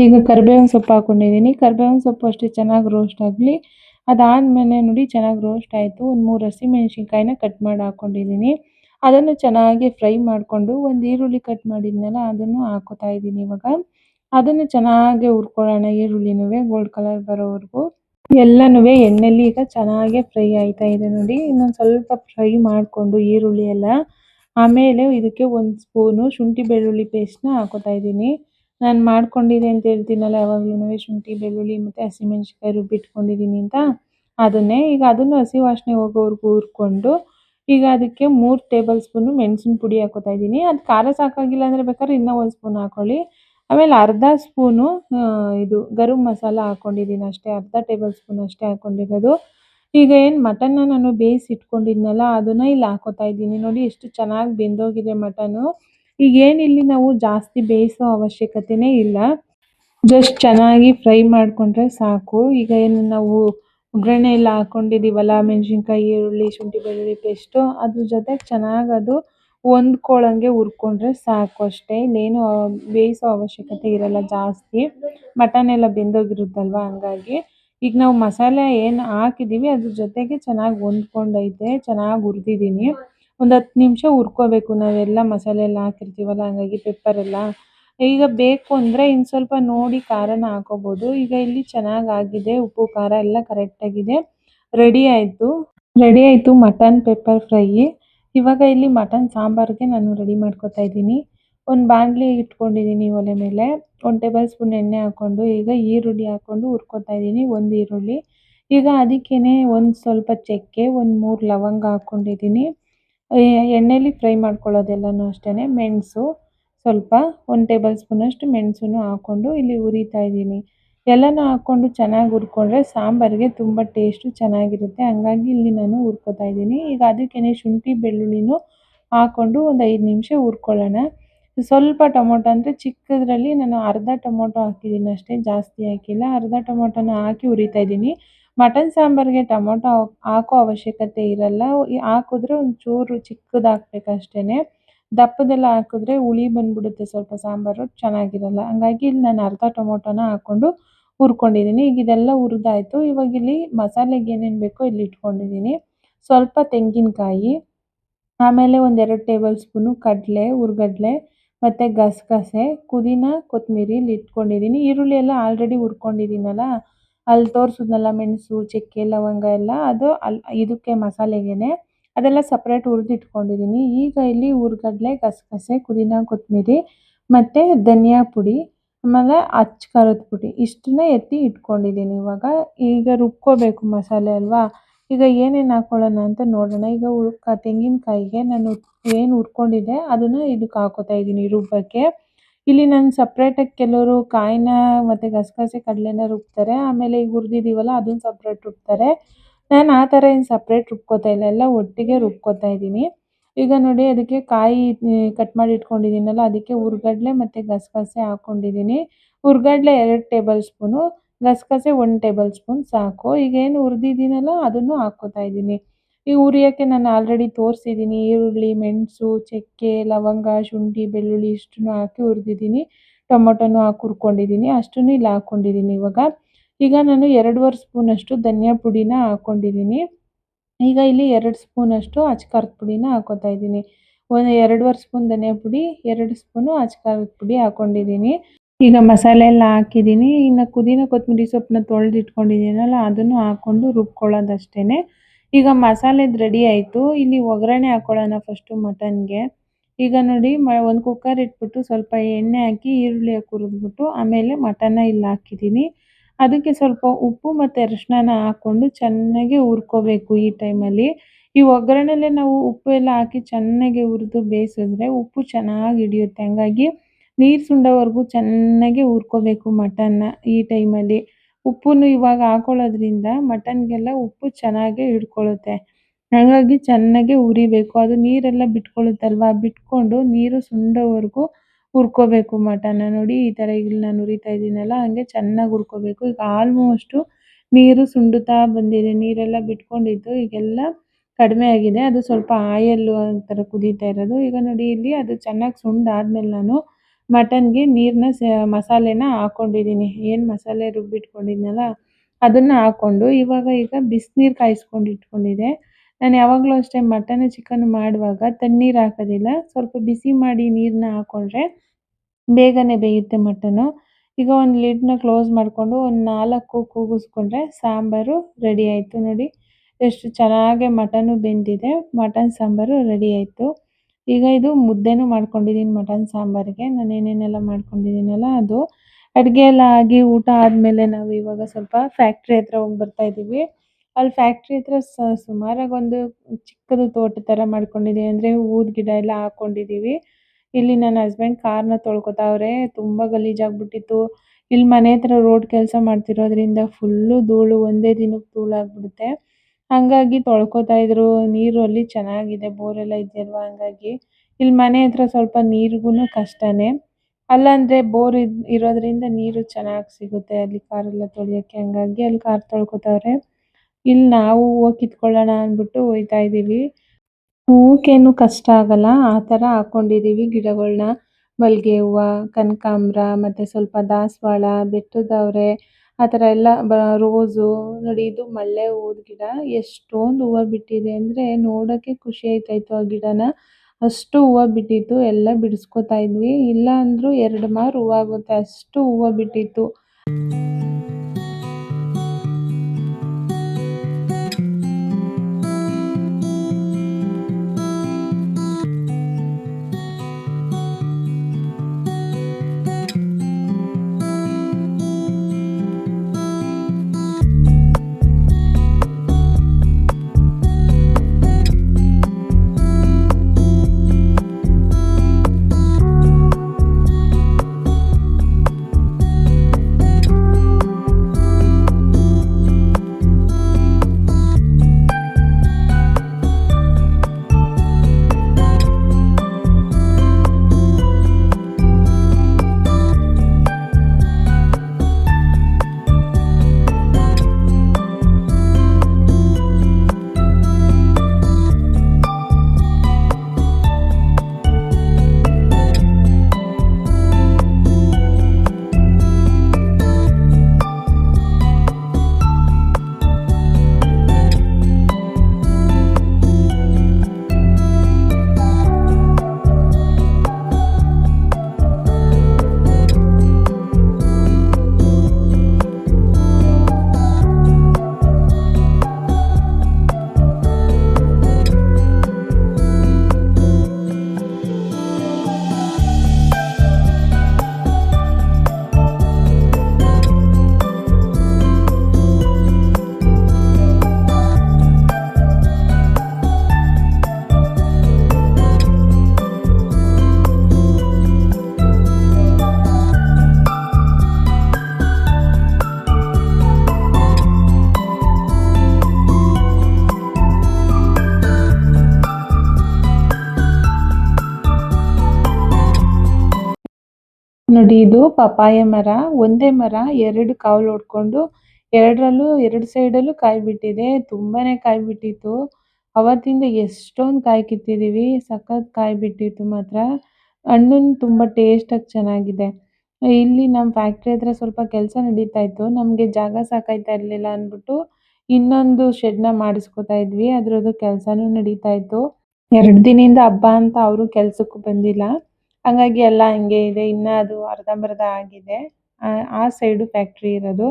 ಈಗ ಕರಿಬೇವಿನ ಸೊಪ್ಪು ಹಾಕೊಂಡಿದ್ದೀನಿ. ಕರಿಬೇವಿನ ಸೊಪ್ಪು ಅಷ್ಟೇ ಚೆನ್ನಾಗಿ ರೋಸ್ಟ್ ಆಗಲಿ. ಅದಾದಮೇಲೆ ನೋಡಿ ಚೆನ್ನಾಗಿ ರೋಸ್ಟ್ ಆಯಿತು. ಒಂದು ಮೂರು ಹಸಿಮೆಣ್ಸಿನ್ಕಾಯಿನ ಕಟ್ ಮಾಡಿ ಹಾಕೊಂಡಿದ್ದೀನಿ. ಅದನ್ನು ಚೆನ್ನಾಗಿ ಫ್ರೈ ಮಾಡಿಕೊಂಡು ಒಂದು ಈರುಳ್ಳಿ ಕಟ್ ಮಾಡಿದ್ನಲ್ಲ, ಅದನ್ನು ಹಾಕೋತಾ ಇದ್ದೀನಿ ಇವಾಗ. ಅದನ್ನು ಚೆನ್ನಾಗಿ ಹುರ್ಕೊಳ್ಳೋಣ ಈರುಳ್ಳಿನೂ ಗೋಲ್ಡ್ ಕಲರ್ ಬರೋವರೆಗೂ. ಎಲ್ಲನೂ ಎಣ್ಣೆಲಿ ಈಗ ಚೆನ್ನಾಗೆ ಫ್ರೈ ಆಯ್ತಾ ಇದೆ ನೋಡಿ. ಇನ್ನೊಂದು ಸ್ವಲ್ಪ ಫ್ರೈ ಮಾಡಿಕೊಂಡು ಈರುಳ್ಳಿ ಎಲ್ಲ. ಆಮೇಲೆ ಇದಕ್ಕೆ ಒಂದು ಸ್ಪೂನು ಶುಂಠಿ ಬೆಳ್ಳುಳ್ಳಿ ಪೇಸ್ಟ್ನ ಹಾಕೋತಾ ಇದ್ದೀನಿ. ನಾನು ಮಾಡ್ಕೊಂಡಿದ್ದೆ ಅಂತ ಹೇಳ್ತೀನಲ್ಲ ಯಾವಾಗ್ಲೂ ಶುಂಠಿ ಬೆಳ್ಳುಳ್ಳಿ ಮತ್ತು ಹಸಿಮೆಣ್ಸಿನ್ಕಾಯಿ ರುಬ್ಬಿಟ್ಕೊಂಡಿದ್ದೀನಿ ಅಂತ. ಅದನ್ನೇ ಈಗ ಅದನ್ನು ಹಸಿ ವಾಸನೆ ಹೋಗೋವರೆಗೂ ಹುರ್ಕೊಂಡು ಈಗ ಅದಕ್ಕೆ ಮೂರು ಟೇಬಲ್ ಸ್ಪೂನು ಮೆಣಸಿನ ಪುಡಿ ಹಾಕೋತಾ ಇದ್ದೀನಿ. ಅದು ಖಾರ ಸಾಕಾಗಿಲ್ಲ ಅಂದರೆ ಬೇಕಾದ್ರೆ ಇನ್ನೂ ಒಂದು ಸ್ಪೂನ್ ಹಾಕೊಳ್ಳಿ. ಆಮೇಲೆ ಅರ್ಧ ಸ್ಪೂನು ಇದು ಗರಂ ಮಸಾಲ ಹಾಕೊಂಡಿದ್ದೀನಿ ಅಷ್ಟೇ. ಅರ್ಧ ಟೇಬಲ್ ಸ್ಪೂನ್ ಅಷ್ಟೇ ಹಾಕೊಂಡಿರೋದು. ಈಗ ಏನು ಮಟನ್ನ ನಾನು ಬೇಯಿಸಿ ಇಟ್ಕೊಂಡಿದ್ನಲ್ಲ ಅದನ್ನ ಇಲ್ಲಿ ಹಾಕೋತಾ ಇದ್ದೀನಿ. ನೋಡಿ ಎಷ್ಟು ಚೆನ್ನಾಗಿ ಬೆಂದೋಗಿದೆ ಮಟನು. ಈಗ ಏನು ಇಲ್ಲಿ ನಾವು ಜಾಸ್ತಿ ಬೇಯಿಸೋ ಅವಶ್ಯಕತೆನೇ ಇಲ್ಲ. ಜಸ್ಟ್ ಚೆನ್ನಾಗಿ ಫ್ರೈ ಮಾಡಿಕೊಂಡ್ರೆ ಸಾಕು. ಈಗ ಏನು ನಾವು ಒಗ್ಗರಣೆ ಎಲ್ಲ ಹಾಕ್ಕೊಂಡಿದ್ದೀವಲ್ಲ ಮೆಣಸಿನ್ಕಾಯಿ, ಈರುಳ್ಳಿ, ಶುಂಠಿ, ಬೆಳ್ಳುಳ್ಳಿ ಪೇಸ್ಟು, ಅದ್ರ ಜೊತೆ ಚೆನ್ನಾಗಿ ಅದು ಹೊಂದ್ಕೊಳ್ಳೋಂಗೆ ಹುರ್ಕೊಂಡ್ರೆ ಸಾಕು ಅಷ್ಟೇ. ಇನ್ನೇನು ಬೇಯಿಸೋ ಅವಶ್ಯಕತೆ ಇರಲ್ಲ ಜಾಸ್ತಿ. ಮಟನ್ ಎಲ್ಲ ಬೆಂದೋಗಿರುತ್ತಲ್ವ ಹಂಗಾಗಿ. ಈಗ ನಾವು ಮಸಾಲೆ ಏನು ಹಾಕಿದ್ದೀವಿ ಅದ್ರ ಜೊತೆಗೆ ಚೆನ್ನಾಗಿ ಹೊಂದ್ಕೊಂಡೈತೆ, ಚೆನ್ನಾಗಿ ಹುರಿದಿದ್ದೀನಿ ಒಂದು ಹತ್ತು ನಿಮಿಷ ಹುರ್ಕೋಬೇಕು. ನಾವೆಲ್ಲ ಮಸಾಲೆ ಎಲ್ಲ ಹಾಕಿರ್ತೀವಲ್ಲ, ಹಂಗಾಗಿ ಪೆಪ್ಪರ್ ಎಲ್ಲ. ಈಗ ಬೇಕು ಅಂದರೆ ಇನ್ನು ಸ್ವಲ್ಪ ನೋಡಿ ಖಾರನ ಹಾಕೋಬೋದು. ಈಗ ಇಲ್ಲಿ ಚೆನ್ನಾಗಿ ಆಗಿದೆ, ಉಪ್ಪು, ಖಾರ ಎಲ್ಲ ಕರೆಕ್ಟಾಗಿದೆ ರೆಡಿ ಆಯಿತು. ರೆಡಿ ಆಯಿತು ಮಟನ್ ಪೆಪ್ಪರ್ ಫ್ರೈ ಇವಾಗ ಇಲ್ಲಿ ಮಟನ್ ಸಾಂಬಾರಿಗೆ ನಾನು ರೆಡಿ ಮಾಡ್ಕೊತಾ ಇದ್ದೀನಿ. ಒಂದು ಬಾಂಡ್ಲಿ ಇಟ್ಕೊಂಡಿದ್ದೀನಿ ಒಲೆ ಮೇಲೆ. ಒಂದು ಟೇಬಲ್ ಸ್ಪೂನ್ ಎಣ್ಣೆ ಹಾಕ್ಕೊಂಡು ಈಗ ಈರುಳ್ಳಿ ಹಾಕ್ಕೊಂಡು ಹುರ್ಕೊತಾ ಇದ್ದೀನಿ, ಒಂದು ಈರುಳ್ಳಿ. ಈಗ ಅದಕ್ಕೇ ಒಂದು ಸ್ವಲ್ಪ ಚಕ್ಕೆ, ಒಂದು ಮೂರು ಲವಂಗ ಹಾಕ್ಕೊಂಡಿದ್ದೀನಿ ಎಣ್ಣೆಲಿ ಫ್ರೈ ಮಾಡ್ಕೊಳ್ಳೋದೆಲ್ಲನೂ ಅಷ್ಟೇ ಮೆಣಸು ಸ್ವಲ್ಪ, ಒಂದು ಟೇಬಲ್ ಸ್ಪೂನಷ್ಟು ಮೆಣಸನ್ನು ಹಾಕ್ಕೊಂಡು ಇಲ್ಲಿ ಹುರಿತಾ ಇದ್ದೀನಿ. ಎಲ್ಲನೂ ಹಾಕ್ಕೊಂಡು ಚೆನ್ನಾಗಿ ಹುರ್ಕೊಂಡ್ರೆ ಸಾಂಬಾರಿಗೆ ತುಂಬ ಟೇಸ್ಟು ಚೆನ್ನಾಗಿರುತ್ತೆ. ಹಂಗಾಗಿ ಇಲ್ಲಿ ನಾನು ಹುರ್ಕೊತಾ ಇದ್ದೀನಿ. ಈಗ ಅದಕ್ಕೇ ಶುಂಠಿ, ಬೆಳ್ಳುಳ್ಳಿನೂ ಹಾಕ್ಕೊಂಡು ಒಂದು ಐದು ನಿಮಿಷ ಹುರ್ಕೊಳ್ಳೋಣ. ಸ್ವಲ್ಪ ಟೊಮೊಟೊ ಅಂದರೆ ಚಿಕ್ಕದ್ರಲ್ಲಿ ನಾನು ಅರ್ಧ ಟೊಮೊಟೊ ಹಾಕಿದ್ದೀನಿ ಅಷ್ಟೇ, ಜಾಸ್ತಿ ಹಾಕಿಲ್ಲ. ಅರ್ಧ ಟೊಮೊಟೊನ ಹಾಕಿ ಹುರಿತಾ ಇದ್ದೀನಿ. ಮಟನ್ ಸಾಂಬಾರಿಗೆ ಟೊಮೊಟೊ ಹಾಕೋ ಅವಶ್ಯಕತೆ ಇರಲ್ಲ. ಹಾಕಿದ್ರೆ ಒಂಚೂರು ಚಿಕ್ಕದು ಹಾಕ್ಬೇಕು ಅಷ್ಟೇ ದಪ್ಪದೆಲ್ಲ ಹಾಕಿದ್ರೆ ಹುಳಿ ಬಂದ್ಬಿಡುತ್ತೆ ಸ್ವಲ್ಪ ಸಾಂಬಾರು, ಚೆನ್ನಾಗಿರಲ್ಲ. ಹಂಗಾಗಿ ಇಲ್ಲಿ ನಾನು ಅರ್ಧ ಟೊಮೊಟೊನ ಹಾಕ್ಕೊಂಡು ಹುರ್ಕೊಂಡಿದ್ದೀನಿ. ಈಗ ಇದೆಲ್ಲ ಹುರಿದಾಯ್ತು. ಇವಾಗ ಇಲ್ಲಿ ಮಸಾಲೆಗೆ ಏನೇನು ಬೇಕೋ ಇಲ್ಲಿ ಇಟ್ಕೊಂಡಿದ್ದೀನಿ. ಸ್ವಲ್ಪ ತೆಂಗಿನಕಾಯಿ, ಆಮೇಲೆ ಒಂದೆರಡು ಟೇಬಲ್ ಸ್ಪೂನು ಕಡಲೆ, ಹುರ್ಗಡ್ಲೆ ಮತ್ತು ಗಸಗಸೆ, ಪುದೀನ ಕೊತ್ತಂಬರಿ ಇಲ್ಲಿ ಇಟ್ಕೊಂಡಿದ್ದೀನಿ. ಈರುಳ್ಳಿ ಎಲ್ಲ ಆಲ್ರೆಡಿ ಹುರ್ಕೊಂಡಿದ್ದೀನಲ್ಲ ಅಲ್ಲಿ ತೋರಿಸಿದ್ನಲ್ಲ ಮೆಣಸು, ಚಕ್ಕೆ, ಲವಂಗ ಎಲ್ಲ, ಅದು ಅಲ್ಲಿ ಇದಕ್ಕೆ ಮಸಾಲೆಗೆನೆ. ಅದೆಲ್ಲ ಸಪ್ರೇಟ್ ಹುರಿದಿಟ್ಕೊಂಡಿದ್ದೀನಿ ಈಗ ಇಲ್ಲಿ ಹುರ್ಗಡ್ಲೆ, ಗಸಗಸೆ, ಪುದೀನ ಕೊತ್ತಂಬರಿ ಮತ್ತು ಧನಿಯಾ ಪುಡಿ, ಆಮೇಲೆ ಅಚ್ಚ ಖಾರದ ಪುಡಿ. ಇಷ್ಟನ್ನ ಎತ್ತಿ ಇಟ್ಕೊಂಡಿದ್ದೀನಿ ಇವಾಗ. ಈಗ ರುಬ್ಕೋಬೇಕು ಮಸಾಲೆ ಅಲ್ವಾ? ಈಗ ಏನೇನು ಹಾಕ್ಕೊಳ್ಳೋಣ ಅಂತ ನೋಡೋಣ. ಈಗ ಉ, ತೆಂಗಿನಕಾಯಿಗೆ ನಾನು ಏನು ಹುರ್ಕೊಂಡಿದ್ದೆ ಅದನ್ನು ಇದಕ್ಕೆ ಹಾಕೋತಾ ಇದ್ದೀನಿ ರುಬ್ಬಕ್ಕೆ. ಇಲ್ಲಿ ನಾನು ಆಗಿ ಕೆಲವರು ಕಾಯಿನ ಮತ್ತೆ ಗಸಗಸೆ ಕಡಲೆನ ರುಬ್ತಾರೆ. ಆಮೇಲೆ ಈಗ ಹುರಿದಿದ್ದೀವಲ್ಲ ಅದನ್ನ ಸಪರೇಟ್ ರುಬ್ತಾರೆ. ನಾನು ಆ ಥರ ಏನು ಸಪರೇಟ್ ರುಬ್ಕೋತಾ ಇಲ್ಲ. ಎಲ್ಲ ಒಟ್ಟಿಗೆ ರುಬ್ಕೋತಾ ಇದ್ದೀನಿ. ಈಗ ನೋಡಿ, ಅದಕ್ಕೆ ಕಾಯಿ ಕಟ್ ಮಾಡಿ ಇಟ್ಕೊಂಡಿದ್ದೀನಲ್ಲ, ಅದಕ್ಕೆ ಹುರ್ಗಡ್ಲೆ ಮತ್ತು ಗಸಗಸೆ ಹಾಕ್ಕೊಂಡಿದ್ದೀನಿ ಹುರ್ಗಡ್ಲೆ ಎರಡು ಟೇಬಲ್ ಸ್ಪೂನು ಗಸಗಸೆ ಒಂದು ಟೇಬಲ್ ಸ್ಪೂನ್ ಸಾಕು. ಈಗ ಏನು ಹುರಿದಿದ್ದೀನಲ್ಲ, ಅದನ್ನು ಹಾಕೋತಾ ಇದ್ದೀನಿ. ಈ ಹುರಿಯೋಕ್ಕೆ ನಾನು ಆಲ್ರೆಡಿ ತೋರಿಸಿದ್ದೀನಿ. ಈರುಳ್ಳಿ, ಮೆಣಸು, ಚಕ್ಕೆ, ಲವಂಗ, ಶುಂಠಿ, ಬೆಳ್ಳುಳ್ಳಿ ಇಷ್ಟನ್ನು ಹಾಕಿ ಹುರಿದಿದ್ದೀನಿ. ಟೊಮೊಟೊನೂ ಹಾಕಿ ಹುರ್ಕೊಂಡಿದ್ದೀನಿ. ಅಷ್ಟನ್ನು ಇಲ್ಲಿ ಹಾಕ್ಕೊಂಡಿದ್ದೀನಿ ಇವಾಗ. ಈಗ ನಾನು ಎರಡೂವರೆ ಸ್ಪೂನಷ್ಟು ಧನಿಯಾ ಪುಡಿನ ಹಾಕ್ಕೊಂಡಿದ್ದೀನಿ. ಈಗ ಇಲ್ಲಿ ಎರಡು ಸ್ಪೂನಷ್ಟು ಅಚ್ಕಾರದ ಪುಡಿನ ಹಾಕೋತಾ ಇದ್ದೀನಿ. ಒಂದು ಎರಡೂವರೆ ಸ್ಪೂನ್ ಧನಿಯಾ ಪುಡಿ, ಎರಡು ಸ್ಪೂನು ಅಚ್ಕಾರದ ಪುಡಿ ಹಾಕ್ಕೊಂಡಿದ್ದೀನಿ. ಈಗ ಮಸಾಲೆ ಎಲ್ಲ ಹಾಕಿದ್ದೀನಿ. ಇನ್ನು ಪುದೀನ ಕೊತ್ತಂಬರಿ ಸೊಪ್ಪನ್ನ ತೊಳೆದಿಟ್ಕೊಂಡಿದ್ದೀನಲ್ಲ, ಅದನ್ನು ಹಾಕ್ಕೊಂಡು ರುಬ್ಕೊಳ್ಳೋದಷ್ಟೇ ಈಗ ಮಸಾಲೆದು ರೆಡಿ ಆಯಿತು. ಇಲ್ಲಿ ಒಗ್ಗರಣೆ ಹಾಕ್ಕೊಳ್ಳೋಣ ಫಸ್ಟು ಮಟನ್ಗೆ ಈಗ ನೋಡಿ, ಮ, ಒಂದು ಕುಕ್ಕರ್ ಇಟ್ಬಿಟ್ಟು ಸ್ವಲ್ಪ ಎಣ್ಣೆ ಹಾಕಿ ಈರುಳ್ಳಿ ಹುರಿದ್ಬಿಟ್ಟು ಆಮೇಲೆ ಮಟನ್ನ ಇಲ್ಲಿ ಹಾಕಿದ್ದೀನಿ. ಅದಕ್ಕೆ ಸ್ವಲ್ಪ ಉಪ್ಪು ಮತ್ತು ಅರಿಶಿಣನ ಹಾಕ್ಕೊಂಡು ಚೆನ್ನಾಗಿ ಹುರ್ಕೋಬೇಕು ಈ ಟೈಮಲ್ಲಿ ಈ ಒಗ್ಗರಣೆಲೆ ನಾವು ಉಪ್ಪು ಎಲ್ಲ ಹಾಕಿ ಚೆನ್ನಾಗಿ ಹುರಿದು ಬೇಯಿಸಿದ್ರೆ ಉಪ್ಪು ಚೆನ್ನಾಗಿ ಹಿಡಿಯುತ್ತೆ. ಹಂಗಾಗಿ ನೀರು ಸುಂಡೋವರೆಗೂ ಚೆನ್ನಾಗಿ ಹುರ್ಕೋಬೇಕು ಮಟನ್ನ ಈ ಟೈಮಲ್ಲಿ ಉಪ್ಪನ್ನು ಇವಾಗ ಹಾಕೊಳ್ಳೋದ್ರಿಂದ ಮಟನ್ಗೆಲ್ಲ ಉಪ್ಪು ಚೆನ್ನಾಗಿ ಹಿಡ್ಕೊಳ್ಳುತ್ತೆ. ಹಾಗಾಗಿ ಚೆನ್ನಾಗಿ ಹುರಿಬೇಕು. ಅದು ನೀರೆಲ್ಲ ಬಿಟ್ಕೊಳ್ಳುತ್ತಲ್ವ? ಬಿಟ್ಕೊಂಡು ನೀರು ಸುಂಡೋವರೆಗೂ ಹುರ್ಕೋಬೇಕು ಮಟನ್ನ. ನೋಡಿ, ಈ ಥರ ಇಲ್ಲಿ ನಾನು ಹುರಿತಾ ಇದ್ದೀನಲ್ಲ, ಹಂಗೆ ಚೆನ್ನಾಗಿ ಹುರ್ಕೋಬೇಕು. ಈಗ ಆಲ್ಮೋಸ್ಟು ನೀರು ಸುಂಡುತ್ತಾ ಬಂದಿದೆ. ನೀರೆಲ್ಲ ಬಿಟ್ಕೊಂಡಿದ್ದು ಈಗೆಲ್ಲ ಕಡಿಮೆ ಆಗಿದೆ. ಅದು ಸ್ವಲ್ಪ ಆಯಲ್ ಒಂಥರ ಕುದೀತಾ ಇರೋದು. ಈಗ ನೋಡಿ, ಇಲ್ಲಿ ಅದು ಚೆನ್ನಾಗಿ ಸುಂಡಾದ್ಮೇಲೆ ನಾನು ಮಟನ್ಗೆ ನೀರನ್ನ ಸ, ಮಸಾಲೆನ ಹಾಕ್ಕೊಂಡಿದ್ದೀನಿ ಏನು ಮಸಾಲೆ ರುಬ್ಬಿಟ್ಕೊಂಡಿದ್ನಲ್ಲ, ಅದನ್ನು ಹಾಕ್ಕೊಂಡು ಇವಾಗ ಈಗ ಬಿಸಿನೀರು ಕಾಯಿಸ್ಕೊಂಡು ಇಟ್ಕೊಂಡಿದ್ದೆ. ನಾನು ಯಾವಾಗಲೂ ಅಷ್ಟೇ ಮಟನ್ ಚಿಕನ್ ಮಾಡುವಾಗ ತಣ್ಣೀರು ಹಾಕೋದಿಲ್ಲ. ಸ್ವಲ್ಪ ಬಿಸಿ ಮಾಡಿ ನೀರನ್ನ ಹಾಕ್ಕೊಂಡ್ರೆ ಬೇಗನೆ ಬೇಯುತ್ತೆ ಮಟನು. ಈಗ ಒಂದು ಲಿಡ್ನ ಕ್ಲೋಸ್ ಮಾಡಿಕೊಂಡು ಒಂದು ನಾಲ್ಕು ಕೂಗಿಸ್ಕೊಂಡ್ರೆ ಸಾಂಬಾರು ರೆಡಿ ಆಯಿತು ನೋಡಿ. ಎಷ್ಟು ಚೆನ್ನಾಗೆ ಮಟನು ಬೆಂದಿದೆ. ಮಟನ್ ಸಾಂಬಾರು ರೆಡಿ ಆಯಿತು. ಈಗ ಇದು ಮುದ್ದೆನೂ ಮಾಡ್ಕೊಂಡಿದ್ದೀನಿ ಮಟನ್ ಸಾಂಬಾರಿಗೆ. ನಾನು ಏನೇನೆಲ್ಲ ಮಾಡ್ಕೊಂಡಿದ್ದೀನಲ್ಲ ಅದು. ಅಡುಗೆ ಎಲ್ಲ ಆಗಿ ಊಟ ಆದಮೇಲೆ ನಾವು ಇವಾಗ ಸ್ವಲ್ಪ ಫ್ಯಾಕ್ಟ್ರಿ ಹತ್ರ ಹೋಗಿ ಬರ್ತಾ ಇದ್ದೀವಿ ಅಲ್ಲಿ ಫ್ಯಾಕ್ಟ್ರಿ ಹತ್ರ ಸುಮಾರಾಗಿ ಒಂದು ಚಿಕ್ಕದು ತೋಟ ಥರ ಮಾಡ್ಕೊಂಡಿದ್ದೀವಿ ಅಂದರೆ ಹೂವಿನ ಗಿಡ ಎಲ್ಲ ಹಾಕ್ಕೊಂಡಿದ್ದೀವಿ ಇಲ್ಲಿ ನನ್ನ ಹಸ್ಬೆಂಡ್ ಕಾರ್ನ ತೊಳ್ಕೊತಾವ್ರೆ. ತುಂಬ ಗಲೀಜಾಗ್ಬಿಟ್ಟಿತ್ತು. ಇಲ್ಲಿ ಮನೆ ಹತ್ರ ರೋಡ್ ಕೆಲಸ ಮಾಡ್ತಿರೋದ್ರಿಂದ ಫುಲ್ಲು ಧೂಳು ಒಂದೇ ದಿನಕ್ಕೆ ಧೂಳಾಗ್ಬಿಡುತ್ತೆ. ಹಾಗಾಗಿ ತೊಳ್ಕೊತಾ ಇದ್ರು, ನೀರು ಅಲ್ಲಿ ಚೆನ್ನಾಗಿದೆ ಬೋರ್ ಎಲ್ಲ ಇದೆಯಲ್ವಾ ಹಂಗಾಗಿ. ಇಲ್ಲಿ ಮನೆ ಹತ್ರ ಸ್ವಲ್ಪ ನೀರಿಗೂನು ಕಷ್ಟನೇ. ಅಲ್ಲಾಂದ್ರೆ ಬೋರ್ ಇರೋದ್ರಿಂದ ನೀರು ಚೆನ್ನಾಗಿ ಸಿಗುತ್ತೆ ಅಲ್ಲಿ ಕಾರ್ ಎಲ್ಲ ತೊಳೆಯೋಕೆ ಹಂಗಾಗಿ ಅಲ್ಲಿ ಕಾರ್ ತೊಳ್ಕೊತಾವ್ರೆ. ಇಲ್ಲಿ ನಾವು ಹೋಗ್ ಕಿತ್ಕೊಳ್ಳೋಣ ಅಂದ್ಬಿಟ್ಟು ಹೋಯ್ತಾ ಇದ್ದೀವಿ ಹೂವಿಗೇನು ಕಷ್ಟ ಆಗಲ್ಲ, ಆ ಥರ ಹಾಕೊಂಡಿದೀವಿ ಗಿಡಗಳನ್ನ ಮಲ್ಲಿಗೆ ಹೂವ, ಕನಕಾಂಬ್ರ, ಮತ್ತೆ ಸ್ವಲ್ಪ ದಾಸವಾಳ ಬೆಟ್ಟದವರೆ ಆ ಥರ ಎಲ್ಲ ಬ, ರೋಸು, ನೋಡಿ ಇದು ಮಲ್ಲೆ ಹೂವಿನ ಗಿಡ. ಎಷ್ಟೊಂದು ಹೂವು ಬಿಟ್ಟಿದೆ ಅಂದ್ರೆ ನೋಡಕ್ಕೆ ಖುಷಿ ಆಯ್ತಾಯಿತ್ತು ಆ ಗಿಡನ. ಅಷ್ಟು ಹೂವು ಬಿಟ್ಟಿತ್ತು, ಎಲ್ಲ ಬಿಡಿಸ್ಕೊತಾ ಇದ್ವಿ. ಇಲ್ಲ ಅಂದರೂ ಎರಡು ಮಾರು ಹೂವು ಆಗುತ್ತೆ ಅಷ್ಟು ಹೂವು ಬಿಟ್ಟಿತ್ತು. ನೋಡಿ ಇದು ಪಪ್ಪಾಯ ಮರ, ಒಂದೇ ಮರ, ಎರಡು ಕಾವಲು ಹೊಡ್ಕೊಂಡು ಎರಡರಲ್ಲೂ, ಎರಡು ಸೈಡಲ್ಲೂ ಕಾಯಿ ಬಿಟ್ಟಿದೆ ತುಂಬಾನೇ ಕಾಯಿ ಬಿಟ್ಟಿತ್ತು ಅವತ್ತಿಂದ ಎಷ್ಟೊಂದು ಕಾಯಿ ಕಿತ್ತಿದೀವಿ. ಸಖತ್ ಕಾಯಿ ಬಿಟ್ಟಿತ್ತು ಮಾತ್ರ ಹಣ್ಣು ಟೇಸ್ಟ್ ಆಗಿ ಚೆನ್ನಾಗಿದೆ. ಇಲ್ಲಿ ನಮ್ಮ ಫ್ಯಾಕ್ಟರಿ ಹತ್ರ ಸ್ವಲ್ಪ ಕೆಲಸ ನಡೀತಾ ಇತ್ತು. ನಮಗೆ ಜಾಗ ಸಾಕಾಯ್ತಾ ಇರಲಿಲ್ಲ ಅಂದ್ಬಿಟ್ಟು ಇನ್ನೊಂದು ಶೆಡ್ನ ಮಾಡಿಸ್ಕೊತಾ ಇದ್ವಿ. ಅದ್ರದ್ದು ಕೆಲಸನೂ ನಡೀತಾ ಇತ್ತು. ಎರಡು ದಿನದಿಂದ ಹಬ್ಬ ಅಂತ ಅವರು ಕೆಲಸಕ್ಕೂ ಬಂದಿಲ್ಲ. ಹಂಗಾಗಿ ಎಲ್ಲ ಹಂಗೆ ಇದೆ, ಇನ್ನ ಅದು ಅರ್ಧಂಬರ್ಧ ಆಗಿದೆ. ಆ ಸೈಡ್ ಫ್ಯಾಕ್ಟರಿ ಇರೋದು.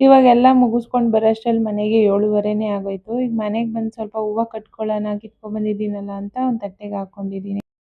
ಇವಾಗೆಲ್ಲ ಮುಗಿಸ್ಕೊಂಡು ಬರೋಷ್ಟ್ರಲ್ಲಿ ಮನೆಗೆ ಏಳುವರೆನೇ ಆಗೋಯ್ತು. ಈಗ ಮನೆಗೆ ಬಂದು ಸ್ವಲ್ಪ ಹೂವು ಕಟ್ಕೊಳ್ಳೋಣ, ಕಿತ್ಕೊಂಡ್ ಬಂದಿದ್ದೀನಲ್ಲ ಅಂತ ಒಂದು ತಟ್ಟೆಗೆ ಹಾಕ್ಕೊಂಡಿದ್ದೀನಿ